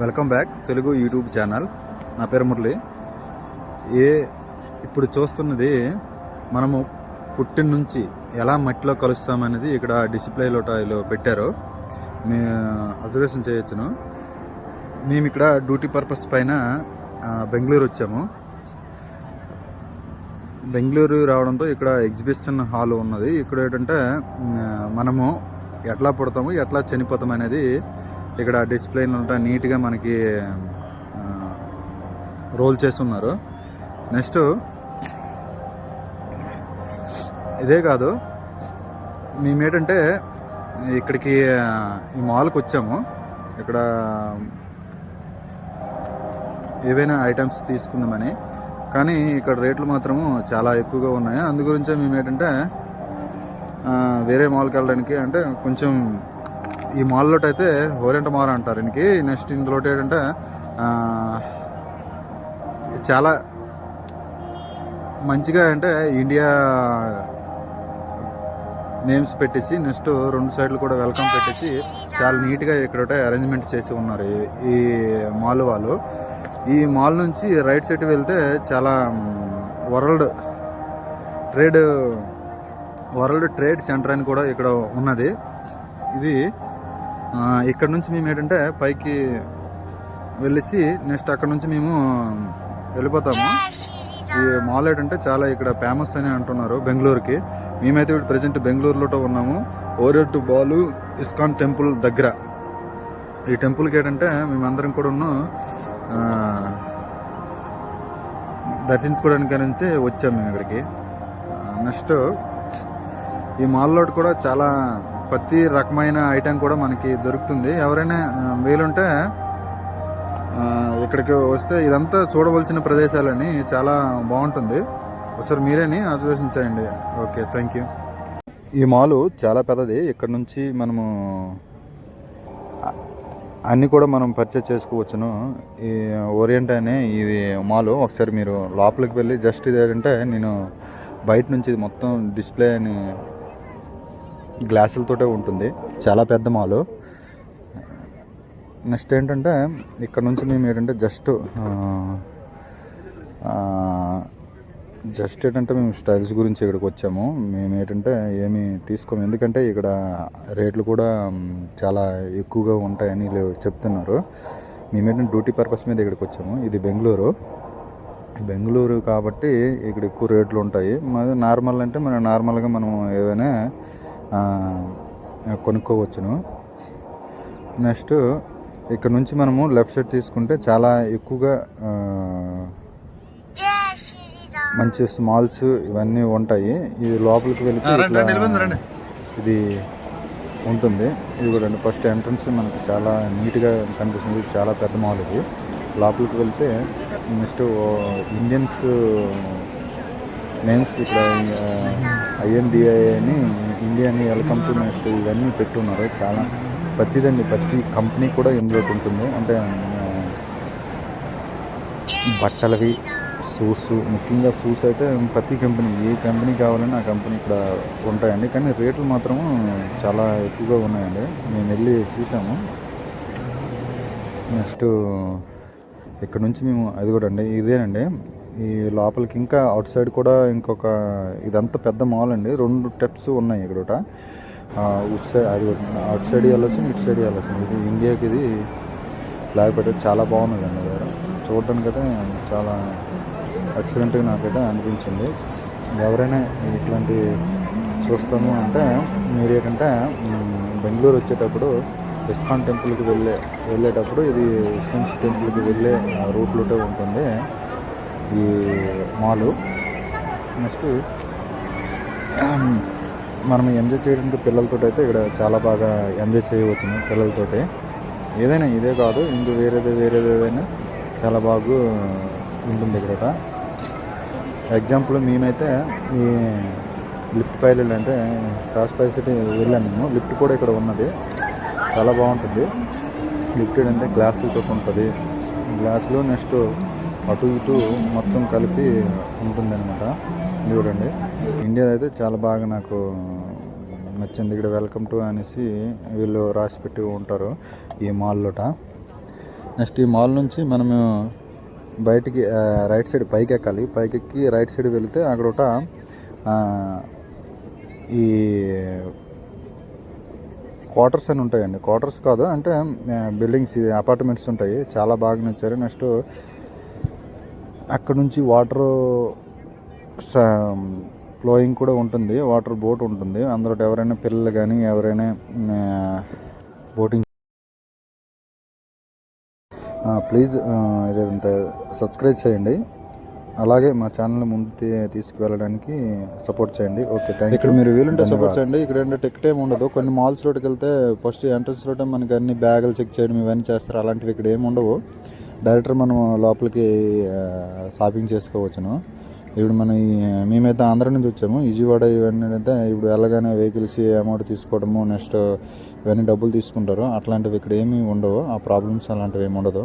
Welcome back. Telugu YouTube channel. నా పేరు మురళి. ఏ ఇప్పుడు చూస్తున్నది మనము పుట్టిన నుంచి ఎలా మట్టిలో కలుస్తామనేది ఇక్కడ డిసిప్లే టైలో పెట్టారు. మీ అబ్జర్వేషన్ చేయొచ్చును. మేము ఇక్కడ డ్యూటీ పర్పస్ పైన బెంగళూరు వచ్చాము. బెంగళూరు రావడంతో ఇక్కడ ఎగ్జిబిషన్ హాల్ ఉన్నది. ఇక్కడ ఏంటంటే మనము ఎట్లా పుడతాము ఎట్లా చనిపోతాం అనేది ఇక్కడ డిస్ప్లే ఉంటా నీట్గా మనకి రోల్ చేస్తున్నారు. నెక్స్ట్ ఇదే కాదు మేమేంటంటే ఇక్కడికి ఈ మాల్కి వచ్చాము. ఇక్కడ ఏవైనా ఐటమ్స్ తీసుకుందామని. కానీ ఇక్కడ రేట్లు మాత్రము చాలా ఎక్కువగా ఉన్నాయి. అందు గురించే మేము ఏంటంటే వేరే మాల్కి వెళ్ళడానికి అంటే కొంచెం ఈ మాల్లో అయితే ఓరియంట్ మాల్ అంటారు. దీనికి నెక్స్ట్ ఇందులో ఏంటంటే చాలా మంచిగా అంటే ఇండియా నేమ్స్ పెట్టేసి నెక్స్ట్ రెండు సైడ్లు కూడా వెల్కమ్ పెట్టేసి చాలా నీట్గా ఇక్కడ అరేంజ్మెంట్ చేసి ఉన్నారు ఈ- మాల్ వాళ్ళు. ఈ మాల్ నుంచి రైట్ సైడ్ వెళ్తే చాలా world trade world trade centre అని కూడా ఇక్కడ ఉన్నది. ఇది ఇక్కడ నుంచి మేము ఏంటంటే పైకి వెళ్ళేసి నెక్స్ట్ అక్కడ నుంచి మేము వెళ్ళిపోతాము. ఈ మాల్ ఏంటంటే చాలా ఇక్కడ ఫేమస్ అని అంటున్నారు బెంగళూరుకి. మేమైతే ఇప్పుడు ప్రజెంట్ బెంగళూరులో ఉన్నాము. ఓరియట్ బాలు ఇస్కాన్ టెంపుల్ దగ్గర. ఈ టెంపుల్కి ఏంటంటే మేమందరం కూడా దర్శించుకోవడానికి నుంచి వచ్చాము మేము ఇక్కడికి. నెక్స్ట్ ఈ మాల్లో కూడా చాలా ప్రతి రకమైన ఐటెం కూడా మనకి దొరుకుతుంది. ఎవరైనా వీలుంటే ఇక్కడికి వస్తే ఇదంతా చూడవలసిన ప్రదేశాలని చాలా బాగుంటుంది. ఒకసారి మీరేని అబ్జర్వేషన్ ఓకే థ్యాంక్ యూ ఈ మాలు చాలా పెద్దది. ఇక్కడ నుంచి మనము అన్నీ కూడా మనం పర్చేస్ చేసుకోవచ్చును. ఈ ఓరియంట్ అనే ఇది మాలు ఒకసారి మీరు లోపలికి వెళ్ళి జస్ట్ ఇది ఏంటంటే నేను బయట నుంచి మొత్తం డిస్ప్లే అని గ్లాసులతోటే ఉంటుంది. చాలా పెద్ద మాలు. నెక్స్ట్ ఏంటంటే ఇక్కడ నుంచి మేము ఏంటంటే జస్ట్ జస్ట్ ఏంటంటే మేము స్టైల్స్ గురించి ఇక్కడికి వచ్చాము. మేము ఏంటంటే ఏమి తీసుకోము. ఎందుకంటే ఇక్కడ రేట్లు కూడా చాలా ఎక్కువగా ఉంటాయని వీళ్ళు చెప్తున్నారు. మేము ఏంటంటే డ్యూటీ పర్పస్ మీద ఇక్కడికి వచ్చాము. ఇది బెంగళూరు. బెంగళూరు కాబట్టి ఇక్కడ ఎక్కువ రేట్లు ఉంటాయి. మరి నార్మల్ అంటే మనం నార్మల్గా మనం ఏదైనా కొనుక్కోవచ్చును. నెక్స్ట్ ఇక్కడ నుంచి మనము లెఫ్ట్ సైడ్ తీసుకుంటే చాలా ఎక్కువగా మంచి స్మాల్స్ ఇవన్నీ ఉంటాయి. ఇది లోపలికి వెళ్తే ఇట్లా ఇది ఉంటుంది. ఇది కూడా ఫస్ట్ ఎంట్రన్స్ మనకు చాలా నీట్గా కనిపిస్తుంది. చాలా పెద్ద మాల్ ఇది. లోపలికి వెళ్తే నెక్స్ట్ ఇండియన్స్ నేమ్స్ ఇక్కడ ఐఎన్డిఐ అని ఇండియన్ వెల్కమ్ టు నెక్స్ట్ ఇవన్నీ పెట్టున్నారు. చాలా ప్రతిదండి ప్రతి కంపెనీ కూడా ఇందులో ఉంటుంది అంటే బట్టలవి షూస్ ముఖ్యంగా షూస్ అయితే ప్రతి కంపెనీ ఏ కంపెనీ కావాలన్నా ఆ కంపెనీ ఇక్కడ ఉంటాయండి. కానీ రేట్లు మాత్రం చాలా ఎక్కువగా ఉన్నాయండి. మేము వెళ్ళి చూసాము. నెక్స్ట్ ఇక్కడ నుంచి మేము అది కూడా అండి ఇదేనండి. ఈ లోపలికి ఇంకా అవుట్ సైడ్ కూడా ఇంకొక ఇదంతా పెద్ద మాల్ అండి. రెండు టెప్స్ ఉన్నాయి ఇక్కడ ఉట్ సైడ్ అది అవుట్ సైడ్ వెళ్ళొచ్చు ఇటు సైడ్ వెళ్ళొచ్చు. ఇది ఇండియాకి ఇది ఫ్లాగ్ చాలా బాగున్నది అండి దగ్గర చూడడానికి అయితే చాలా ఎక్సలెంట్గా నాకైతే అనిపించింది. ఎవరైనా ఇట్లాంటి చూస్తాము అంటే మీరు ఏంటంటే బెంగళూరు వచ్చేటప్పుడు ఇస్కాన్ టెంపుల్కి వెళ్ళే వెళ్ళేటప్పుడు ఇది ఇస్కాన్ టెంపుల్కి వెళ్ళే రూట్లోటే ఉంటుంది. ఈ మాలు. నెక్స్ట్ మనం ఎంజాయ్ చేయడానికి పిల్లలతో అయితే ఇక్కడ చాలా బాగా ఎంజాయ్ చేయవచ్చు పిల్లలతోటి. ఏదైనా ఇదే కాదు ఇంక వేరేది వేరేది ఏదైనా చాలా బాగా ఉంటుంది ఇక్కడ. ఎగ్జాంపుల్ మేమైతే ఈ లిఫ్ట్ పై అంటే స్టార్ స్పై సిటీ వెళ్ళాను మేము. లిఫ్ట్ కూడా ఇక్కడ ఉన్నది. చాలా బాగుంటుంది. లిఫ్ట్ అంటే గ్లాసులతో ఉంటుంది గ్లాసులు నెక్స్ట్ అటు ఇటు మొత్తం కలిపి ఉంటుందన్నమాట. చూడండి. ఇండియా అయితే చాలా బాగా నాకు నచ్చింది. ఇక్కడ వెల్కమ్ టు అనేసి వీళ్ళు రాసి పెట్టి ఉంటారు ఈ మాల్లోట నెక్స్ట్ ఈ మాల్ నుంచి మనము బయటికి రైట్ సైడ్ పైకి ఎక్కాలి. పైకి ఎక్కి రైట్ సైడ్ వెళితే అక్కడ ఒక ఈ క్వార్టర్స్ అని ఉంటాయండి. క్వార్టర్స్ కాదు అంటే బిల్డింగ్స్ ఇది అపార్ట్మెంట్స్ ఉంటాయి. చాలా బాగా నచ్చారు. నెక్స్ట్ అక్కడ నుంచి వాటర్ ఫ్లోయింగ్ కూడా ఉంటుంది. వాటర్ బోట్ ఉంటుంది. అందులో ఎవరైనా పిల్లలు కానీ ఎవరైనా బోటింగ్ ప్లీజ్ ఇదంతా సబ్స్క్రైబ్ చేయండి. అలాగే మా ఛానల్ ముందు తీసుకువెళ్ళడానికి సపోర్ట్ చేయండి. ఓకే థ్యాంక్ ఇక్కడ మీరు వీలుంటే సపోర్ట్ చేయండి. ఇక్కడ ఏంటంటే టికెట్ ఏమి ఉండదు. కొన్ని మాల్స్లోకి వెళ్తే ఫస్ట్ ఎంట్రన్స్ లోటే మనకి అన్ని బ్యాగులు చెక్ చేయడం ఇవన్నీ చేస్తారు. అలాంటివి ఇక్కడ ఏమి ఉండవు. డైరెక్ట్ మనం లోపలికి షాపింగ్ చేసుకోవచ్చును. ఇప్పుడు మనం మేమైతే ఆంధ్ర నుంచి వచ్చాము. విజయవాడ ఇవన్నీ అయితే ఇప్పుడు వెళ్ళగానే వెహికల్స్ అమౌంట్ తీసుకోవడము నెక్స్ట్ ఇవన్నీ డబ్బులు తీసుకుంటారు. అట్లాంటివి ఇక్కడ ఏమీ ఉండవు. ఆ ప్రాబ్లమ్స్ అలాంటివి ఏమి ఉండదు.